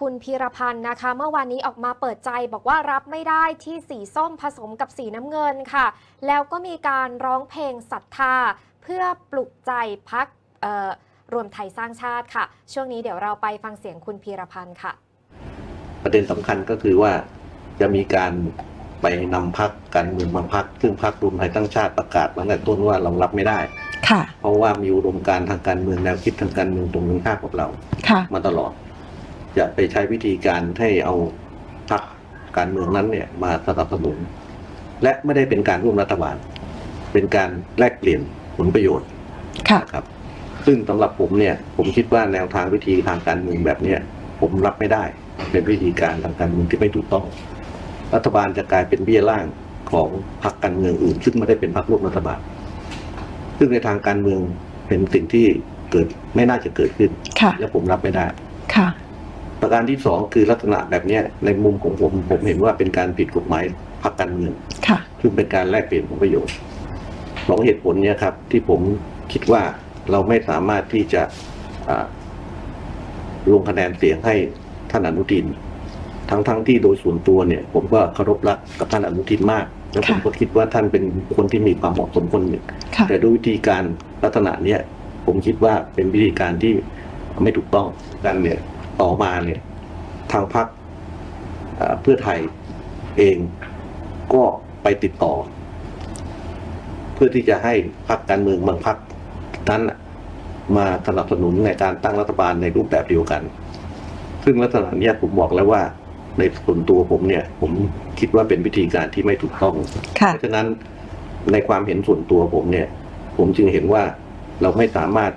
คุณพีรพันธ์นะคะ เมื่อวานนี้ออกมาเปิดใจบอกว่ารับไม่ได้ที่สีส้มผสมกับสีน้ำเงินค่ะ แล้วก็มีการร้องเพลงศรัทธา เพื่อปลุกใจพักรวมไทยสร้างชาติค่ะ ช่วงนี้เดี๋ยวเราไปฟังเสียงคุณพีรพันธ์ค่ะ ประเด็นสำคัญก็คือว่าจะมีการไปนำพักการเมืองบางพักซึ่งพักรวมไทยตั้งชาติประกาศมาตั้งแต่ต้นว่าเรารับไม่ได้ค่ะ เพราะว่ามีอุดมการณ์ทางการเมืองแนวคิดทางการเมืองตรงกันข้ามกับเราค่ะมาตลอด จะไปใช้วิธีการให้เอาพักการเมืองนั้นเนี่ยมาสนับสนุน และไม่ได้เป็นการร่วมรัฐบาล เป็นการแลกเปลี่ยนผลประโยชน์ค่ะนะครับ ซึ่งสำหรับผมเนี่ย ผมคิดว่าแนวทางวิธีทางการเมืองแบบเนี้ยผมรับไม่ได้ เป็นวิธีการทางการเมืองที่ไม่ถูกต้อง รัฐบาลจะกลายเป็นเบี้ยล่างของพรรคการเมืองอื่น ซึ่งไม่ได้เป็นพรรคร่วมรัฐบาล ซึ่งในทางการเมืองเป็นสิ่งที่เกิดไม่น่าจะเกิดขึ้นค่ะและผมรับไม่ได้ค่ะ ประการที่สองคือลักษณะแบบเนี้ยในมุมของผมผมเห็นว่าเป็นการผิดกฎหมายพรรคการเมืองค่ะซึ่งเป็นการแลกเปลี่ยนผลประโยชน์สองเหตุผลเนี้ยครับ ที่ผมคิดว่าเราไม่สามารถที่จะอ่าลงคะแนนเสียงให้ท่านอนุทิน ทั้งทั้งที่โดยส่วนตัวเนี่ย ผมก็เคารพรักกับท่านอนุทินมาก แล้วผมค่ะก็คิดว่าท่านเป็นคนที่มีความเหมาะสมคนหนึ่งค่ะแต่ด้วยวิธีการลักษณะเนี้ยผมคิดว่าเป็นวิธีการที่ไม่ถูกต้องกันเนี่ย ต่อมาเนี่ยทางพรรคเอ่อเพื่อไทยเองก็ไปติดต่อ เพื่อที่จะให้พรรคการเมืองบางพรรคนั้นน่ะมาสนับสนุนในการตั้งรัฐบาลในรูปแบบเดียวกัน ซึ่งลักษณะเนี้ยผมบอกแล้วว่าในส่วนตัวผมเนี่ย ผมคิดว่าเป็นวิธีการที่ไม่ถูกต้องค่ะเพราะฉะนั้นในความเห็นส่วนตัวผมเนี่ย ผมจึงเห็นว่าเราไม่สามารถ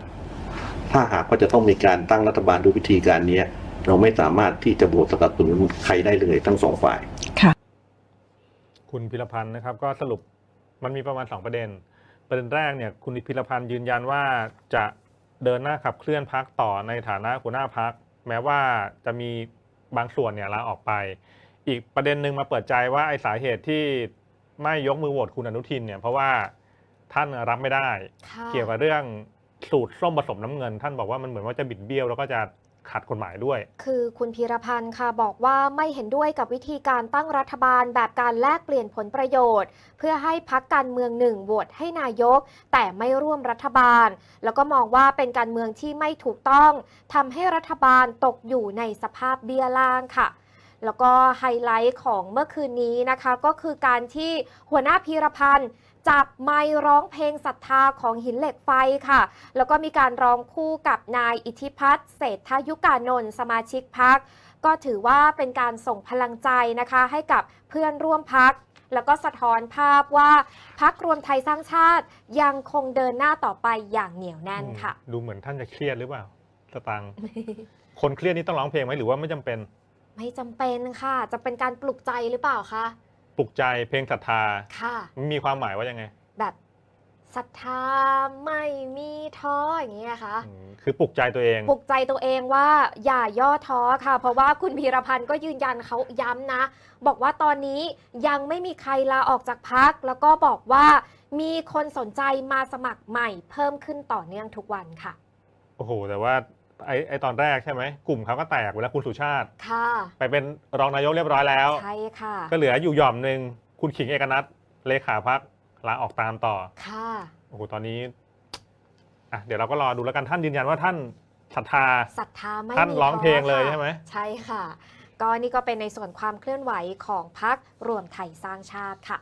ถ้าหากว่าจะต้องมีการตั้งรัฐบาลด้วยวิธีการเนี้ยเราไม่สามารถที่จะโหวตสนับสนุนใครได้เลยทั้งสองฝ่ายค่ะ คุณพิรพันธ์นะครับ ก็สรุปมันมีประมาณ 2 ประเด็น ประเด็นแรกเนี่ยคุณพิรพันธ์ยืนยันว่าจะเดินหน้าขับเคลื่อนพักต่อในฐานะหัวหน้าพักแม้ว่าจะมีบางส่วนเนี่ยลาออกไป อีกประเด็นหนึ่งมาเปิดใจว่าไอ้สาเหตุที่ไม่ยกมือโหวตคุณอนุทินเนี่ยเพราะว่าท่านรับไม่ได้ค่ะเกี่ยวกับเรื่อง สูตรส้มผสมน้ำเงิน ท่านบอกว่ามันเหมือนว่าจะบิดเบี้ยวแล้วก็จะขัดกฎหมายด้วย คือคุณพีรพันธ์ค่ะบอกว่าไม่เห็นด้วยกับวิธีการตั้งรัฐบาลแบบการแลกเปลี่ยนผลประโยชน์ เพื่อให้พักการเมืองหนึ่งโหวตให้นายก แต่ไม่ร่วมรัฐบาล แล้วก็มองว่าเป็นการเมืองที่ไม่ถูกต้องทำให้รัฐบาลตกอยู่ในสภาพเบี้ยล่างค่ะแล้วก็ไฮไลท์ของเมื่อคืนนี้นะคะ ก็คือการที่หัวหน้าพีรพันธ์ จับไมค์ร้องเพลงศรัทธาของหินเหล็กไฟค่ะ แล้วก็มีการร้องคู่กับนายอิทธิพัฒน์เศรษฐยุกานนท์สมาชิกพัก ก็ถือว่าเป็นการส่งพลังใจนะคะให้กับเพื่อนร่วมพักแล้วก็สะท้อนภาพว่าพักรวมไทยสร้างชาติยังคงเดินหน้าต่อไปอย่างเหนียวแน่นค่ะอืมดูเหมือนท่านจะเครียดหรือเปล่าสตังค์คนเครียดนี่ต้องร้องเพลงไหมหรือว่าไม่จำเป็น ไม่จำเป็นค่ะ จะเป็นการปลุกใจหรือเปล่าคะ ปลุกใจเพลงศรัทธา ค่ะมันมีความหมายว่ายังไงแบบศรัทธาไม่มีท้ออย่างเงี้ยค่ะ อืมคือปลุกใจตัวเอง ปลุกใจตัวเองว่าอย่าย่อท้อค่ะ เพราะว่าคุณพีรพันธ์ก็ยืนยันเขาย้ำนะ บอกว่าตอนนี้ยังไม่มีใครลาออกจากพัก แล้วก็บอกว่ามีคนสนใจมาสมัครใหม่เพิ่มขึ้นต่อเนื่องทุกวันค่ะ โอ้โห แต่ว่า ไอไอตอนแรกใช่ไหมกลุ่มเขาก็แตกไปแล้วคุณสุชาติ ค่ะ ไปเป็นรองนายกเรียบร้อยแล้ว ใช่ค่ะ ก็เหลืออยู่หย่อมหนึ่งคุณขิงเอกนัทเลขาพักลาออกตามต่อค่ะโอ้โหตอนนี้อะเดี๋ยวเราก็รอดูแล้วกันท่านยืนยันว่าท่านศรัทธาศรัทธาไม่ท่านมีร้องเพลงเลยท้ค่ะใช่ไหมใช่ค่ะ ก็นี่ก็เป็นในส่วนความเคลื่อนไหวของพักรวมไทยสร้างชาติค่ะ